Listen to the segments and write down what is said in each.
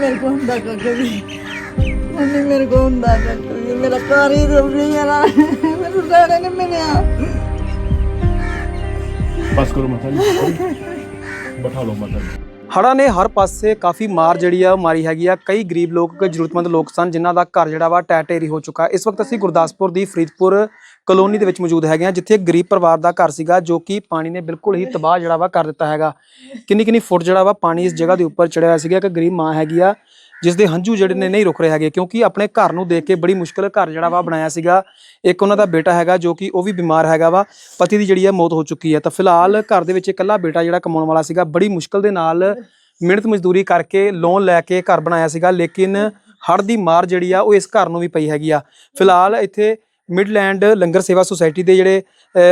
ਮੇਰੇ ਕੋਲ ਹੁੰਦਾ ਕੱਖ ਵੀ ਹੁਣ ਮੇਰੇ ਕੋਲ ਹੁੰਦਾ ਕੱਖ ਵੀ ਮੇਰਾ ਘਰ ਹੀ ਰੁੜ ਗਿਆ ਨਾ। ਮੈਨੂੰ ਰਹਿਣੇ ਨੇ ਮਿਲਿਆ ਬਸ ਕਰੋ ਮਾਤਾ ਜੀ। ਬਿਠਾ ਲਓ ਮਾਤਾ ਜੀ। ਹੜ੍ਹਾਂ ਨੇ ਹਰ ਪਾਸੇ ਕਾਫੀ ਮਾਰ ਜਿਹੜੀ ਆ ਉਹ ਮਾਰੀ ਹੈਗੀ ਆ। ਕਈ ਗਰੀਬ ਲੋਕ ਜ਼ਰੂਰਤਮੰਦ ਲੋਕ ਸਨ ਜਿਨ੍ਹਾਂ ਦਾ ਘਰ ਜਿਹੜਾ ਵਾ ਟੈ ਢੇਰੀ ਹੋ ਚੁੱਕਾ। ਇਸ ਵਕਤ ਅਸੀਂ ਗੁਰਦਾਸਪੁਰ ਦੀ ਫਰੀਦਪੁਰ ਕਲੋਨੀ ਦੇ ਵਿੱਚ ਮੌਜੂਦ ਹੈਗੇ ਆ ਜਿੱਥੇ ਇੱਕ ਗਰੀਬ ਪਰਿਵਾਰ ਦਾ ਘਰ ਸੀਗਾ, ਜੋ ਕਿ ਪਾਣੀ ਨੇ ਬਿਲਕੁਲ ਹੀ ਤਬਾਹ ਜਿਹੜਾ ਵਾ ਕਰ ਦਿੱਤਾ ਹੈਗਾ। ਕਿੰਨੀ ਕਿੰਨੀ ਫੁੱਟ ਜਿਹੜਾ ਵਾ ਪਾਣੀ ਇਸ ਜਗ੍ਹਾ ਦੇ ਉੱਪਰ ਚੜਿਆ ਹੋਇਆ ਸੀਗਾ। ਇੱਕ ਗਰੀਬ ਮਾਂ ਹੈਗੀ ਆ ਜਿਸ ਦੇ ਹੰਝੂ ਜਿਹੜੇ ਨੇ ਨਹੀਂ ਰੁਕ ਰਹੇ ਹੈਗੇ, ਕਿਉਂਕਿ ਆਪਣੇ ਘਰ ਨੂੰ ਦੇਖ ਕੇ ਬੜੀ ਮੁਸ਼ਕਲ ਘਰ ਜਿਹੜਾ ਵਾ ਬਣਾਇਆ ਸੀਗਾ। ਇੱਕ ਉਹਨਾਂ ਦਾ ਬੇਟਾ ਹੈਗਾ ਜੋ ਕਿ ਉਹ ਵੀ ਬਿਮਾਰ ਹੈਗਾ ਵਾ। ਪਤੀ ਦੀ ਜਿਹੜੀ ਆ ਮੌਤ ਹੋ ਚੁੱਕੀ ਹੈ। ਤਾਂ ਫਿਲਹਾਲ ਘਰ ਦੇ ਵਿੱਚ ਇਕੱਲਾ ਬੇਟਾ ਜਿਹੜਾ ਕਮਾਉਣ ਵਾਲਾ ਸੀਗਾ, ਬੜੀ ਮੁਸ਼ਕਲ ਦੇ ਨਾਲ ਮਿਹਨਤ ਮਜ਼ਦੂਰੀ ਕਰਕੇ ਲੋਨ ਲੈ ਕੇ ਘਰ ਬਣਾਇਆ ਸੀਗਾ, ਲੇਕਿਨ ਹੜ੍ਹ ਦੀ ਮਾਰ ਜਿਹੜੀ ਆ ਉਹ ਇਸ ਘਰ ਨੂੰ ਵੀ ਪਈ ਹੈਗੀ ਆ। ਫਿਲਹਾਲ ਇੱਥੇ ਮਿਡਲੈਂਡ ਲੰਗਰ ਸੇਵਾ ਸੁਸਾਇਟੀ ਦੇ ਜਿਹੜੇ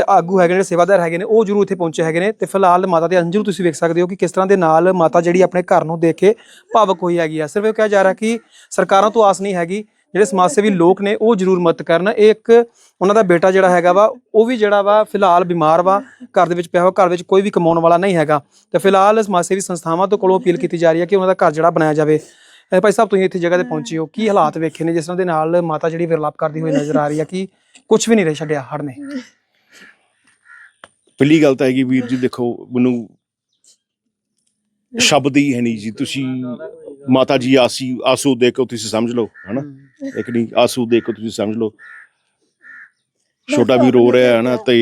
ਆਗੂ ਹੈਗੇ ਨੇ ਸੇਵਾਦਾਰ ਹੈਗੇ ਨੇ, ਉਹ ਜਰੂਰ ਇੱਥੇ ਪਹੁੰਚੇ ਹੈਗੇ ਨੇ ਤੇ ਫਿਲਹਾਲ ਮਾਤਾ ਦੇ ਅੰਜੂ ਤੁਸੀਂ ਵੇਖ ਸਕਦੇ ਹੋ ਕਿ ਕਿਸ ਤਰ੍ਹਾਂ ਦੇ ਨਾਲ ਮਾਤਾ ਜਿਹੜੀ ਆਪਣੇ ਘਰ ਨੂੰ ਦੇਖ ਕੇ ਭਾਵਕ ਹੋਈ ਹੈਗੀ ਆ। ਸਿਰਫ ਇਹ ਕਿਹਾ ਜਾ ਰਿਹਾ ਕਿ ਸਰਕਾਰਾਂ ਤੋਂ ਆਸ ਨਹੀਂ ਹੈਗੀ, ਜਿਹੜੇ ਸਮਾਜ ਸੇਵੀ ਲੋਕ ਨੇ, ਉਹ ਜਰੂਰ ਮਦਦ ਕਰਨ। ਇਹ ਇੱਕ ਉਹਨਾਂ ਦਾ ਬੇਟਾ ਜਿਹੜਾ ਹੈਗਾ ਵਾ, ਉਹ ਵੀ ਜਿਹੜਾ ਵਾ, ਫਿਲਹਾਲ ਬਿਮਾਰ ਵਾ, ਘਰ ਦੇ ਵਿੱਚ ਪਿਆ ਹੋਇਆ, ਘਰ ਵਿੱਚ ਕੋਈ ਵੀ ਕਮਾਉਣ ਵਾਲਾ ਨਹੀਂ ਹੈਗਾ। ਤੇ ਫਿਲਹਾਲ ਸਮਾਜ ਸੇਵੀ ਸੰਸਥਾਵਾਂ ਤੋਂ ਕੋਲੋਂ ਅਪੀਲ ਕੀਤੀ ਜਾ ਰਹੀ ਹੈ ਕਿ ਉਹਨਾਂ ਦਾ ਘਰ ਜਿਹੜਾ ਬਣਾਇਆ ਜਾਵੇ। ਭਾਈ ਸਾਹਿਬ ਤੁਸੀਂ ਇੱਥੇ ਜਗ੍ਹਾ ਤੇ ਪਹੁੰਚੇ ਹੋ। ਕੀ ਹਾਲਾਤ ਵੇਖੇ ਨੇ ਜਿਸ ਤਰ੍ਹਾਂ ਦੇ ਨਾਲ ਮਾਤਾ ਜਿਹੜੀ ਵਿਰਲਾਪ ਕਰਦੀ ਹੋਈ ਨਜ਼ਰ ਆ ਰਹੀ ਹੈ ਕਿ ਕੁਝ ਵੀ ਨਹੀਂ ਰਹਿ ਛੱਡਿਆ ਹੜ ਨੇ? ਪਹਿਲੀ ਗੱਲ ਤਾਂ ਹੈਗੀ ਵੀਰ ਜੀ ਦੇਖੋ ਮੈਨੂੰ ਸ਼ਬਦ ਹੀ ਹੈ ਨਹੀਂ ਜੀ। ਤੁਸੀਂ ਮਾਤਾ ਜੀ ਆਸੀ ਆਸੂ ਦੇਖੋ ਤੁਸੀਂ ਸਮਝ ਲਓ ਹਨਾ? ਇੱਕ ਨਹੀਂ ਆਸੂ ਦੇਖੋ ਤੁਸੀਂ ਸਮਝ ਲਓ। ਛੋਟਾ ਵੀ ਰੋ ਰਿਹਾ ਹੈ ਨਾ ਤੇ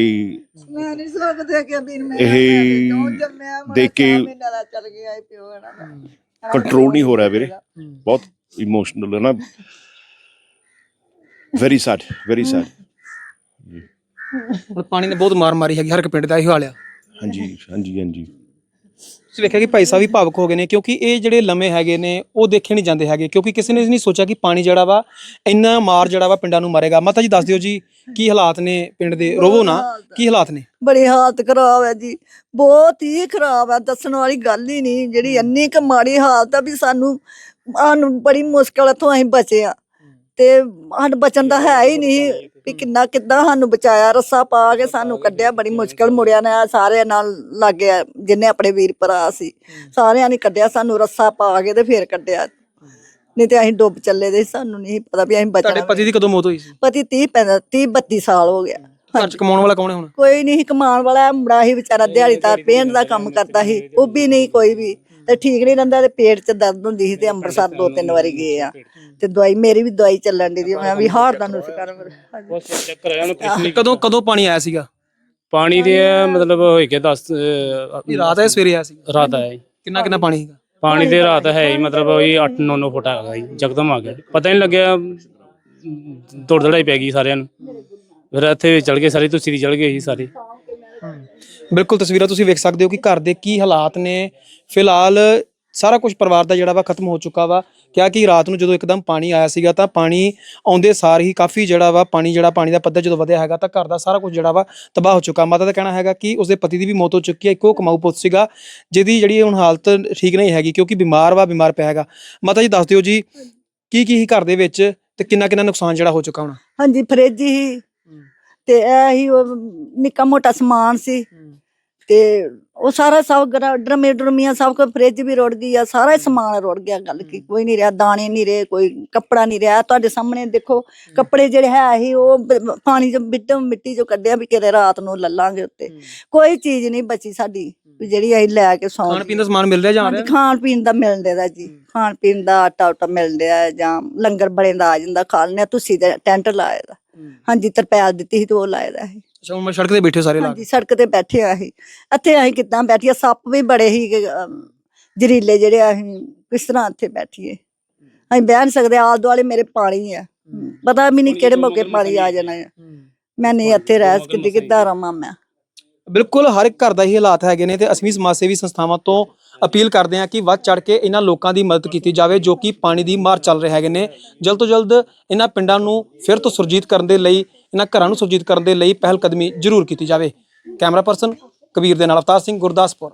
ਮੈਂ ਨਹੀਂ ਸਕਦਾ ਕਿ ਵੀਰ ਮੈਂ ਇਹ ਦੇਖ ਕੇ ਦਾ ਚੱਲ ਗਿਆ ਇਹ ਪਿਓ ਇਹਨਾਂ ਦਾ। ਕੰਟਰੋਲ ਨਹੀਂ ਹੋ ਰਿਹਾ ਵੀਰੇ। ਬਹੁਤ ਇਮੋਸ਼ਨਲ ਹੈ ਨਾ। ਵੈਰੀ ਸੈਡ ਵੈਰੀ ਸੈਡ ਹੁਣ ਪਾਣੀ ਨੇ ਬਹੁਤ ਮਾਰ ਮਾਰੀ ਹੈਗੀ ਹਰ ਇੱਕ ਪਿੰਡ ਦਾ ਇਹੋ ਹਾਲ ਆ। ਹਾਂਜੀ ਹਾਂਜੀ ਹਾਂਜੀ। ਤੁਸੀਂ ਵੇਖਿਆ ਕਿ ਭਾਈ ਸਾਹਿਬ ਵੀ ਭਾਵਕ ਹੋ ਗਏ ਨੇ ਕਿਉਂਕਿ ਇਹ ਜਿਹੜੇ ਲੰਮੇ ਹੈਗੇ ਨੇ ਉਹ ਦੇਖੇ ਨਹੀਂ ਜਾਂਦੇ ਹੈਗੇ ਕਿਉਂਕਿ ਕਿਸੇ ਨੇ ਨਹੀਂ ਸੋਚਿਆ ਕਿ ਪਾਣੀ ਜਿਹੜਾ ਵਾ ਇੰਨਾ ਮਾਰ ਜਿਹੜਾ ਵਾ ਪਿੰਡਾਂ ਨੂੰ ਮਾਰੇਗਾ। ਮਾਤਾ ਜੀ ਦੱਸ ਦਿਓ ਜੀ ਕੀ ਹਾਲਾਤ ਨੇ ਪਿੰਡ ਦੇ? ਰੋਵੋ ਨਾ ਕੀ ਹਾਲਾਤ ਨੇ? ਬੜੀ ਹਾਲਤ ਖਰਾਬ ਹੈ ਜੀ ਬਹੁਤ ਹੀ ਖਰਾਬ ਹੈ ਦੱਸਣ ਵਾਲੀ ਗੱਲ ਹੀ ਨਹੀਂ ਜਿਹੜੀ ਇੰਨੀ ਕੁ ਮਾੜੀ ਹਾਲਤ ਆ ਵੀ ਸਾਨੂੰ ਸਾਨੂੰ ਬੜੀ ਮੁਸ਼ਕਲ ਤੋਂ ਅਸੀਂ ਬਚੇ ਆ। ਤੇ ਸਾਨੂੰ ਬਚਣ ਦਾ ਹੈ ਹੀ ਨਹੀਂ ਵੀ ਕਿੰਨਾ ਕਿੱਦਾਂ ਸਾਨੂੰ ਬਚਾਇਆ ਰੱਸਾ ਪਾ ਕੇ ਸਾਨੂੰ ਕੱਢਿਆ ਬੜੀ ਮੁਸ਼ਕਲ ਮੁੜਿਆ ਨੇ ਸਾਰਿਆਂ ਨਾਲ ਲੱਗ ਗਿਆ ਜਿੰਨੇ ਆਪਣੇ ਵੀਰ ਭਰਾ ਸੀ ਸਾਰਿਆਂ ਨੇ ਕੱਢਿਆ ਸਾਨੂੰ ਰੱਸਾ ਪਾ ਕੇ ਤੇ ਫੇਰ ਕੱਢਿਆ। ਨਹੀਂ ਤੇ ਅਸੀਂ ਡੁੱਬ ਚੱਲੇ ਦੇ ਸਾਨੂੰ ਨਹੀਂ ਪਤਾ ਵੀ ਅਸੀਂ ਤੁਹਾਡੇ ਬਚਣਾ ਪਤੀ ਦੀ ਕਦੋਂ ਮੌਤ ਹੋਈ ਸੀ? ਪਤੀ 30 ਪੈਂਦਾ 30 32 ਸਾਲ ਹੋ ਗਿਆ। ਘਰ ਚ ਕਮਾਉਣ ਵਾਲਾ ਕੌਣ ਹੈ ਹੁਣ? ਕੋਈ ਨਹੀਂ ਕਮਾਉਣ ਵਾਲਾ ਮੁੰਡਾ ਹੀ ਵਿਚਾਰਾ ਦਿਹਾੜੀਦਾਰ ਪੇਂਟ ਦਾ ਕੰਮ ਕਰਦਾ ਸੀ ਉਹ ਵੀ ਨਹੀਂ ਕੋਈ ਵੀ। ਤੇ ਠੀਕ ਨਹੀਂ ਰਹਿੰਦਾ ਤੇ ਪੇਟ 'ਚ ਦਰਦ ਹੁੰਦੀ ਸੀ ਤੇ ਅੰਮ੍ਰਿਤਸਰ ਦੋ ਤਿੰਨ ਵਾਰੀ ਗਏ ਆ। ਤੇ ਦਵਾਈ ਮੇਰੀ ਵੀ ਦਵਾਈ ਚੱਲਣ ਦੀ ਮੈਂ ਵੀ ਹਾਰ ਦਾ ਨੁਸਖਾ ਕਰ ਕਦੋਂ ਕਦੋਂ ਪਾਣੀ ਆਇਆ ਸੀਗਾ? ਪਾਣੀ ਦੇ ਮਤਲਬ ਹੋਏ ਕੇ 10 ਇਹ ਰਾਤ ਹੈ ਸਵੇਰੇ ਆਇਆ ਸੀ? ਰਾਤ ਆਇਆ ਜੀ। ਕਿੰਨਾ ਕਿੰਨਾ ਪਾਣੀ ਸੀਗਾ? ਪਾਣੀ ਦੇ ਰਾਤ ਹੈ ਹੀ ਮਤਲਬ ਉਹੀ 8 9 9 ਫੁੱਟ ਆ ਗਿਆ ਜੀ ਜਕਦਮ ਆ ਗਿਆ। ਪਤਾ ਨਹੀਂ ਲੱਗਿਆ ਦੌੜ ਦੜਾਈ ਪੈ ਗਈ ਸਾਰਿਆਂ ਨੂੰ। ਫਿਰ ਇੱਥੇ ਚੜ ਗਏ ਸਾਰੇ ਤੁਸੀਂ ਦੀ ਚੜ ਗਏ ਸੀ ਸਾਰੇ। ਬਿਲਕੁਲ ਤਸਵੀਰਾਂ ਤੁਸੀਂ ਵੇਖ ਸਕਦੇ ਹੋ ਕਿ ਘਰ ਦੇ ਕੀ ਹਾਲਾਤ ਨੇ। ਫਿਲਹਾਲ ਸਾਰਾ ਕੁਝ ਪਰਿਵਾਰ ਦਾ ਜਿਹੜਾ ਵਾ ਖਤਮ ਹੋ ਚੁੱਕਾ ਵਾ। ਕਿਹਾ ਕਿ ਰਾਤ ਨੂੰ ਜਦੋਂ ਇੱਕਦਮ ਪਾਣੀ ਆਇਆ ਸੀਗਾ ਤਾਂ ਪਾਣੀ ਆਉਂਦੇ ਸਾਰ ਹੀ ਕਾਫੀ ਜਿਹੜਾ ਵਾ ਪਾਣੀ ਜਿਹੜਾ ਪਾਣੀ ਦਾ ਪੱਧਰ ਜਦੋਂ ਵਧਿਆ ਹੈਗਾ ਤਾਂ ਘਰ ਦਾ ਸਾਰਾ ਕੁਝ ਜਿਹੜਾ ਵਾ ਤਬਾਹ ਹੋ ਚੁੱਕਾ। ਮਾਤਾ ਦਾ ਕਹਿਣਾ ਹੈਗਾ ਕਿ ਉਸਦੇ ਪਤੀ ਦੀ ਵੀ ਮੌਤ ਹੋ ਚੁੱਕੀ ਹੈ ਇੱਕੋ ਕਮਾਊ ਪੁੱਤ ਸੀਗਾ ਜਿਹਦੀ ਜਿਹੜੀ ਹੁਣ ਹਾਲਤ ਠੀਕ ਨਹੀਂ ਹੈਗੀ ਕਿਉਂਕਿ ਬਿਮਾਰ ਵਾ ਬਿਮਾਰ ਪਿਆ ਹੈਗਾ। ਮਾਤਾ ਜੀ ਦੱਸ ਦਿਓ ਜੀ ਕੀ ਕੀ ਹੀ ਘਰ ਦੇ ਵਿੱਚ ਤੇ ਕਿੰਨਾ ਕਿੰਨਾ ਨੁਕਸਾਨ ਜਿਹੜਾ ਹੋ ਚੁੱਕਾ ਹੁਣ? ਹਾਂਜੀ ਫਰਿੱਜ ਹੀ ਤੇ ਇਹ ਹੀ ਨਿੱਕਾ ਮੋਟਾ ਸਮਾਨ ਸੀ। ਤੇ ਉਹ ਸਾਰਾ ਸਭ ਗਰਾ- ਡਰਮੇ ਡਰਮੀਆਂ ਸਭ ਕੁਝ ਫਰਿੱਜ ਵੀ ਰੁੜ ਗਈ ਆ ਸਾਰਾ ਹੀ ਸਮਾਨ ਰੁੜ ਗਿਆ ਗੱਲ ਕੀ ਕੋਈ ਨਹੀਂ ਰਿਹਾ ਦਾਣੇ ਨਹੀਂ ਰਹੇ ਕੋਈ ਕੱਪੜਾ ਨਹੀਂ ਰਿਹਾ ਤੁਹਾਡੇ ਸਾਹਮਣੇ ਦੇਖੋ ਕੱਪੜੇ ਜਿਹੜੇ ਹੈ ਸੀ ਉਹ ਬ- ਪਾਣੀ ਚ ਮਿੱਟੋ ਮਿੱਟੀ ਚੋਂ ਕੱਢਿਆ ਵੀ ਕਿਤੇ ਰਾਤ ਨੂੰ ਲੱਲਾਂਗੇ ਉੱਤੇ। ਕੋਈ ਚੀਜ਼ ਨਹੀਂ ਬਚੀ ਸਾਡੀ ਵੀ ਜਿਹੜੀ ਅਸੀਂ ਲੈ ਕੇ ਸੌਂ ਖਾਣ ਪੀਣ ਦਾ ਸਮਾਨ ਮਿਲ ਰਿਹਾ ਜਾਂ ਆ ਹਾਂਜੀ, ਰਿਹਾ? ਖਾਣ ਪੀਣ ਦਾ ਮਿਲ ਰਿਹਾ ਜੀ। ਖਾਣ ਪੀਣ ਦਾ ਆਟਾ ਉਟਾ ਮਿਲ ਰਿਹਾ ਹੈ ਜਾਂ ਲੰਗਰ ਬਣੇ ਦਾ ਆ ਜਾਂਦਾ ਖਾ ਲੈਂਦੇ ਹਾਂ ਤੁਸੀਂ ਤੇ ਟੈਂਟ ਲਾਇਆ ਦਾ। ਹਾਂਜੀ ਤਰਪੈਲ ਦਿੱਤੀ ਸੀ ਤੇ ਉਹ ਲਾਇਆ ਦਾ ਹੈ ਅੱਛਾ ਹੁਣ ਮੈਂ ਸੜਕ ਤੇ ਬੈਠੇ ਹੋ ਸਾਰੇ ਲਾ ਹਾਂਜੀ ਸੜਕ ਤੇ ਬੈਠੇ ਆ ਅਸੀਂ। ਇੱਥੇ ਅਸੀਂ ਕਿੱਦਾਂ ਬੈਠੀਏ? ਸੱਪ ਵੀ ਬੜੇ ਹੀ ਜ਼ਰੀਲੇ ਜਿਹੜੇ ਆ ਅਸੀਂ ਕਿਸ ਤਰ੍ਹਾਂ ਇੱਥੇ ਬੈਠੀਏ? ਅਸੀਂ ਬਹਿ ਨਹੀਂ ਸਕਦੇ ਆਲ ਦੁਆਲੇ ਮੇਰੇ ਪਾਣੀ ਆ। ਪਤਾ ਵੀ ਨਹੀਂ ਕਿਹੜੇ ਮੌਕੇ ਪਾਣੀ ਆ ਜਾਣਾ ਹੈ। ਮੈਂ ਨਹੀਂ ਇੱਥੇ ਰਹਿ ਸਕਦੀ ਕਿੱਦਾਂ ਰਵਾਂ ਮੈਂ। ਬਿਲਕੁਲ ਹਰ ਇੱਕ ਘਰ ਦਾ ਹੀ ਹਾਲਾਤ ਹੈਗੇ ਨੇ ਤੇ ਅਸੀਂ ਵੀ ਸਮਾਜ ਸੇਵੀ ਸੰਸਥਾਵਾਂ ਤੋਂ ਅਪੀਲ ਕਰਦੇ ਹਾਂ ਕਿ ਵੱਧ ਚੜ ਕੇ ਇਹਨਾਂ ਲੋਕਾਂ ਦੀ ਮਦਦ ਕੀਤੀ ਜਾਵੇ ਜੋ ਕਿ ਪਾਣੀ ਦੀ ਮਾਰ ਚੱਲ ਰਹੇ ਹੈਗੇ ਨੇ। ਜਲਦ ਤੋਂ ਜਲਦ ਇਹਨਾਂ ਪਿੰਡਾਂ ਨੂੰ ਫਿਰ ਤੋਂ ਸੁਰਜੀਤ ਕਰਨ ਦੇ ਲਈ ਇਹਨਾਂ ਘਰਾਂ ਨੂੰ ਸੁਰਜੀਤ ਕਰਨ ਦੇ ਲਈ ਪਹਿਲ ਕਦਮੀ ਜ਼ਰੂਰ ਕੀਤੀ ਜਾਵੇ। ਕੈਮਰਾ ਪਰਸਨ ਕਬੀਰ ਦੇ ਨਾਲ ਅਵਤਾਰ ਸਿੰਘ, ਗੁਰਦਾਸਪੁਰ।